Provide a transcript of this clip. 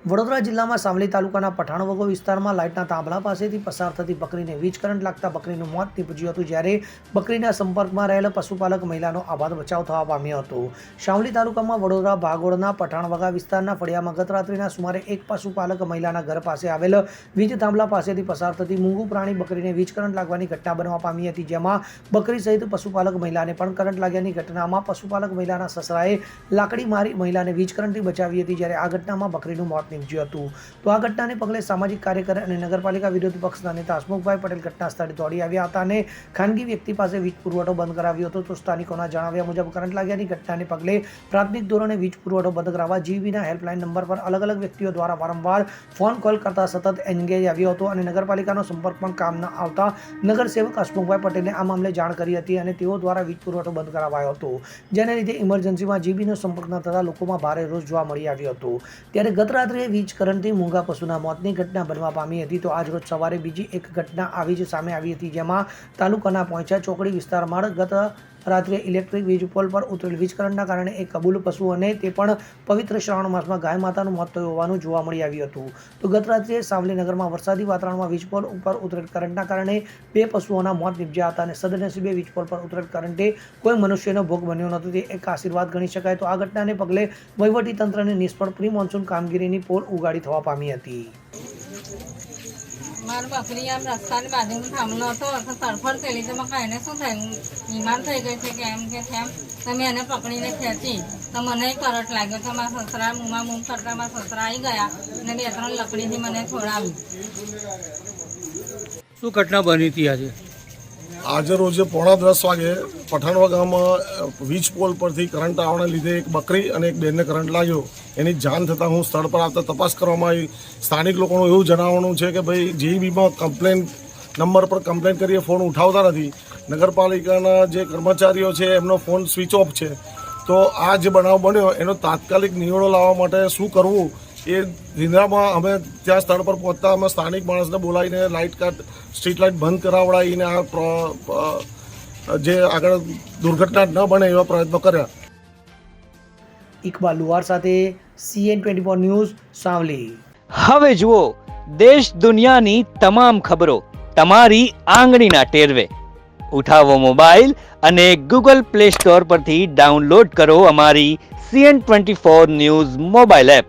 વડોદરા જિલ્લામાં સાવલી તાલુકાના પઠાણવગો વિસ્તારમાં લાઇટના તાંભલા પાસેથી પસાર થતી બકરીને વીજ કરંટ લાગતા બકરીનું મોત નીપજ્યું હતું જ્યારે બકરીના સંપર્કમાં રહેલ પશુપાલક મહિલાનો આબાદ બચાવ થવા પામ્યો હતો. સાવલી તાલુકામાં વડોદરા ભાગોળના પઠાણવગા વિસ્તારના ફળિયામાં ગત રાત્રિના સુમારે એક પશુપાલક મહિલાના ઘર પાસે આવેલ વીજ થાંભલા પાસેથી પસાર થતી મૂંગું પ્રાણી બકરીને વીજ કરંટ લાગવાની ઘટના બનવા પામી હતી, જેમાં બકરી સહિત પશુપાલક મહિલાને પણ કરંટ લાગ્યાની ઘટનામાં પશુપાલક મહિલાના સસરાએ લાકડી મારી મહિલાને વીજ કરંટથી બચાવી હતી, જ્યારે આ ઘટનામાં બકરીનું મોત નીપજ્યું હતું. તો આ ઘટનાને પગલે સામાજિક કાર્યકર અને નગરપાલિકા વિરોધ પક્ષના નેતા હસમુખભાઈ પટેલ ઘટના સ્થળે દોડી આવ્યા હતા અને ખાનગી વ્યક્તિ પાસે વીજ પુરવઠો બંધ કરાવ્યો હતો. તો સ્થાનિકોના જણાવ્યા મુજબ કરંટ લાગ્યાની ઘટનાને પગલે પ્રાથમિક ધોરણે વીજ પુરવઠો બંધ કરાવવા જીવીના હેલ્પલાઇન નંબર પર અલગ અલગ વ્યક્તિઓ દ્વારા વારંવાર ફોન કોલ કરતા સતત એન્ગેજ આવ્યો હતો અને નગરપાલિકાનો સંપર્ક પણ કામ ન આવતા નગરસેવક હસમુખભાઈ પટેલે આ મામલે જાણ કરી હતી અને તેઓ દ્વારા વીજ પુરવઠો બંધ કરાવાયો હતો. જેને લીધે ઇમરજન્સીમાં જીબીનો સંપર્ક ન થતા લોકોમાં ભારે રોષ જોવા મળી આવ્યો હતો. ત્યારે ગત રાત્રે વીજ કરંટથી મૂંગા પશુના મોતની ઘટના બનવા પામી હતી. તો આજ રોજ સવારે બીજી એક ઘટના આવી જ સામે આવી હતી, જેમાં તાલુકાના પોંચા ચોકડી વિસ્તારમાં ગત રાત્રે ઇલેક્ટ્રિક વીજ પોલ પર ઉતરેલ વીજ કરંટના કારણે એક કબૂલ પશુ અને તે પણ પવિત્ર શ્રાવણ માસમાં ગાય માતાનું મોત થયું હોવાનું જોવા મળી આવ્યું હતું. તો ગત રાત્રે સાવલીનગરમાં વરસાદી વાતાવરણમાં વીજ પોલ ઉપર ઉતરેલ કરંટના કારણે બે પશુઓના મોત નીપજ્યા હતા અને સદનસીબે વીજ પોલ પર ઉતરેલ કરંટે કોઈ મનુષ્યનો ભોગ બન્યો નહોતો. તે એક આશીર્વાદ ગણી શકાય. તો આ ઘટનાને પગલે વહીવટી તંત્રની નિષ્ફળ પ્રી મોન્સૂન કામગીરીની પોલ ઉગાડી થવા પામી હતી. મારી બકરી આમ રસ્તાની બાજુમાં થાંભલો હતો તો થયેલી તો મકા એને શું થયું? બીમાર થઈ ગઈ છે કે એમ કે તેમ. તો મેં એને પકડીને ખેંચી. તો મને કરટ લાગ્યો તો મારા સસરા મૂમાં મૂમ કરતા મારા સસરા આવી ગયા અને બે ત્રણ લકડીથી મને છોડાવી. શું ઘટના બની હતી આજે? આજે રોજે પોણા દસ વાગે પઠાણવા ગામમાં વીજ પોલ પરથી કરંટ આવવાને લીધે એક બકરી અને એક બેનને કરંટ લાગ્યો. એની જાણ થતાં હું સ્થળ પર આવતા તપાસ કરવામાં આવી. સ્થાનિક લોકોનું એવું જણાવવાનું છે કે ભાઈ જીઈબીમાં કમ્પ્લેન, નંબર પર કમ્પ્લેન કરીએ, ફોન ઉઠાવતા નથી. નગરપાલિકાના જે કર્મચારીઓ છે, એમનો ફોન સ્વિચ ઓફ છે. તો આ જે બનાવ બન્યો, એનો તાત્કાલિક નિવેડો લાવવા માટે શું કરવું? એ નિંદ્રામાં અમે ત્યાં સ્થળ પર પહોંચતા અમે સ્થાનિક માણસને બોલાવીને લાઇટ કાટ સ્ટ્રીટ લાઇટ બંધ કરાવડાવીને આ જે આગળ દુર્ઘટના ન બને એવા પ્રયત્નો કર્યા. ઇકબાલ લુવાર સાથે CN twenty four news Savli. હવે જુઓ દેશ દુનિયાની તમામ ખબરો તમારી આંગળીના ટેરવે. ઉઠાવો મોબાઈલ અને ગૂગલ પ્લે સ્ટોર પરથી ડાઉનલોડ કરો અમારી CN twenty four news mobile app.